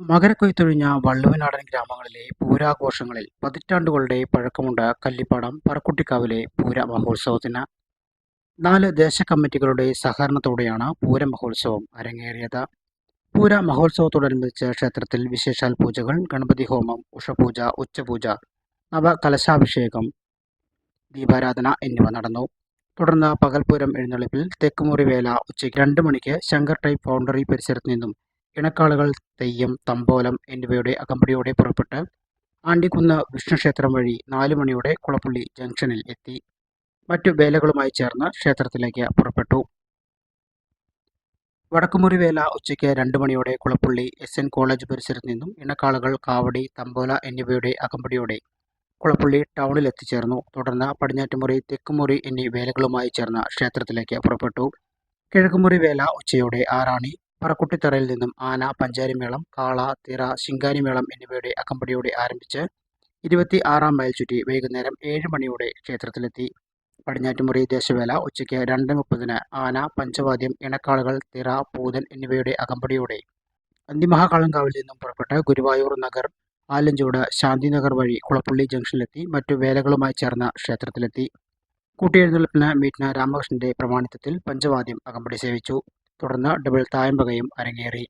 മകരക്കൊയ്ത്തൊഴിഞ്ഞ വള്ളുവനാടൻ ഗ്രാമങ്ങളിലെ പൂരാഘോഷങ്ങളിൽ പതിറ്റാണ്ടുകളുടെ പഴക്കമുണ്ട് കല്ലിപ്പാടം പറക്കുട്ടിക്കാവിലെ പൂര മഹോത്സവത്തിന് നാല് ദേശകമ്മിറ്റികളുടെ സഹകരണത്തോടെയാണ് പൂര മഹോത്സവം അരങ്ങേറിയത്. പൂര മഹോത്സവത്തോടനുബന്ധിച്ച് ക്ഷേത്രത്തിൽ വിശേഷാൽ പൂജകൾ ഗണപതി ഹോമം ഉഷപൂജ ഉച്ചപൂജ നവകലശാഭിഷേകം ദീപാരാധന എന്നിവ നടന്നു. തുടർന്ന് പകൽപൂരം എഴുന്നള്ളിപ്പിൽ തെക്കുമുറി വേല ഉച്ചയ്ക്ക് രണ്ട് മണിക്ക് ശങ്കർ ടൈപ്പ് ഫൗണ്ടറി പരിസരത്ത് നിന്നും ഇണക്കാളുകൾ തെയ്യം തമ്പോലം എന്നിവയുടെ അകമ്പടിയോടെ പുറപ്പെട്ട് ആണ്ടിക്കുന്ന് വിഷ്ണുക്ഷേത്രം വഴി നാലു മണിയോടെ കുളപ്പള്ളി ജംഗ്ഷനിൽ എത്തി മറ്റു വേലകളുമായി ചേർന്ന് ക്ഷേത്രത്തിലേക്ക് പുറപ്പെട്ടു. വടക്കുമുറി വേല ഉച്ചയ്ക്ക് രണ്ട് മണിയോടെ കുളപ്പുള്ളി എസ് എൻ കോളേജ് പരിസരത്ത് നിന്നും ഇണക്കാളുകൾ കാവടി തമ്പോല എന്നിവയുടെ അകമ്പടിയോടെ കുളപ്പുള്ളി ടൗണിൽ എത്തിച്ചേർന്നു. തുടർന്ന് പടിഞ്ഞാറ്റുമുറി തെക്കുമുറി എന്നീ വേലകളുമായി ചേർന്ന് ക്ഷേത്രത്തിലേക്ക് പുറപ്പെട്ടു. കിഴക്കുമുറി വേല ഉച്ചയോടെ ആറാണി പറക്കുട്ടിത്തറയിൽ നിന്നും ആന പഞ്ചാരിമേളം കാള തിറ ശിങ്കാരിമേളം എന്നിവയുടെ അകമ്പടിയോടെ ആരംഭിച്ച് ഇരുപത്തി ആറാം മൈൽ ചുറ്റി വൈകുന്നേരം ഏഴ് മണിയോടെ ക്ഷേത്രത്തിലെത്തി. പടിഞ്ഞാറ്റുമുറി ദേശവേല ഉച്ചയ്ക്ക് രണ്ട് മുപ്പതിന് ആന പഞ്ചവാദ്യം ഇണക്കാളുകൾ തിറ പൂതൻ എന്നിവയുടെ അകമ്പടിയോടെ അന്തിമഹാകാളങ്കാവിൽ നിന്നും പുറപ്പെട്ട് ഗുരുവായൂർ നഗർ ആലഞ്ചൂട് ശാന്തിനഗർ വഴി കുളപ്പള്ളി ജംഗ്ഷനിലെത്തി മറ്റു വേലകളുമായി ചേർന്ന് ക്ഷേത്രത്തിലെത്തി. കൂട്ടിയെഴുന്നള്ളിപ്പിന് മീറ്റ്ന രാമകൃഷ്ണന്റെ പ്രമാണിത്വത്തിൽ പഞ്ചവാദ്യം അകമ്പടി സേവിച്ചു. തുടർന്ന് ഡബിൾ തായമ്പകയും അരങ്ങേറി.